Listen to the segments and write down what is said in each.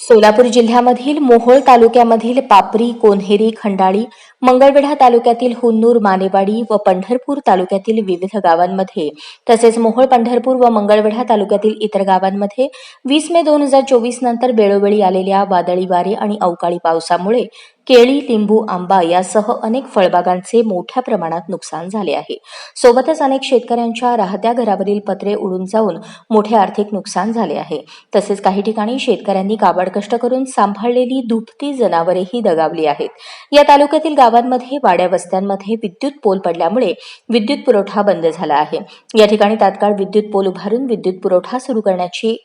सोलापूर जिल्ह्यामधील मोहोळ तालुक्यामधील पापरी कोन्हेरी खंडाळी मंगळवेढा तालुक्यातील हुन्नूर मानेवाडी व पंढरपूर तालुक्यातील विविध गावांमध्ये तसेच मोहोळ पंढरपूर व मंगळवेढा तालुक्यातील इतर गावांमध्ये वीस मे दोन हजार चोवीस नंतर वेळोवेळी आलेल्या वादळी वारे आणि अवकाळी पावसामुळे केळी लिंबू आंबा यासह अनेक फळबागांचे मोठ्या प्रमाणात नुकसान झाले आहे. सोबतच अनेक शेतकऱ्यांच्या राहत्या घरावरील पत्रे उडून जाऊन मोठे आर्थिक नुकसान झाले आहे. तसेच काही ठिकाणी शेतकऱ्यांनी काबाड कष्ट करून सांभाळलेली दुभती जनावरेही दगावली आहेत. या तालुक्यातील गावांमध्ये वाड्या वस्त्यांमध्ये विद्युत पोल पडल्यामुळे विद्युत पुरवठा बंद झाला आहे. या ठिकाणी तात्काळ विद्युत पोल उभारून विद्युत पुरवठा सुरू करण्याची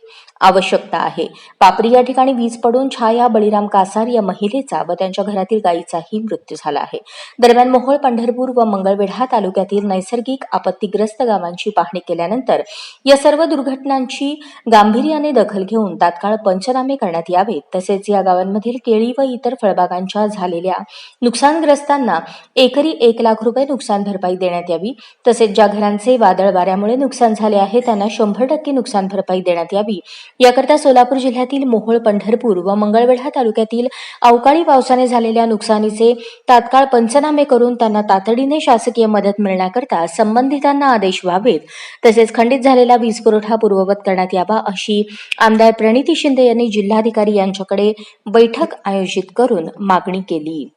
आवश्यकता आहे. पापरी या ठिकाणी वीज पडून छाया बळीराम कासार या महिलेचा व त्यांच्या घरातील गायीचाही मृत्यू झाला आहे. दरम्यान मोहोळ पंढरपूर व मंगळवेढा तालुक्यातील नैसर्गिक आपत्तीग्रस्त गावांची पाहणी केल्यानंतर या सर्व दुर्घटनांची गांभीर्याने दखल घेऊन तात्काळ पंचनामे करण्यात यावेत. तसेच या गावांमधील केळी व इतर फळबागांच्या झालेल्या नुकसानग्रस्तांना एकरी एक लाख रुपये नुकसान भरपाई देण्यात यावी. तसेच ज्या घरांचे वादळ वाऱ्यामुळे नुकसान झाले आहे त्यांना शंभर टक्के नुकसान भरपाई देण्यात यावी. याकरता सोलापूर जिल्ह्यातील मोहोळ पंढरपूर व मंगळवेढा तालुक्यातील अवकाळी पावसाने झाले झालेल्या नुकसानीचे तात्काळ पंचनामे करून त्यांना तातडीने शासकीय मदत मिळण्याकरता संबंधितांना आदेश व्हावेत. तसेच खंडित झालेला वीज पुरवठा पूर्ववत करण्यात यावा अशी आमदार प्रणिती शिंदे यांनी जिल्हाधिकारी यांच्याकडे बैठक आयोजित करून मागणी केली.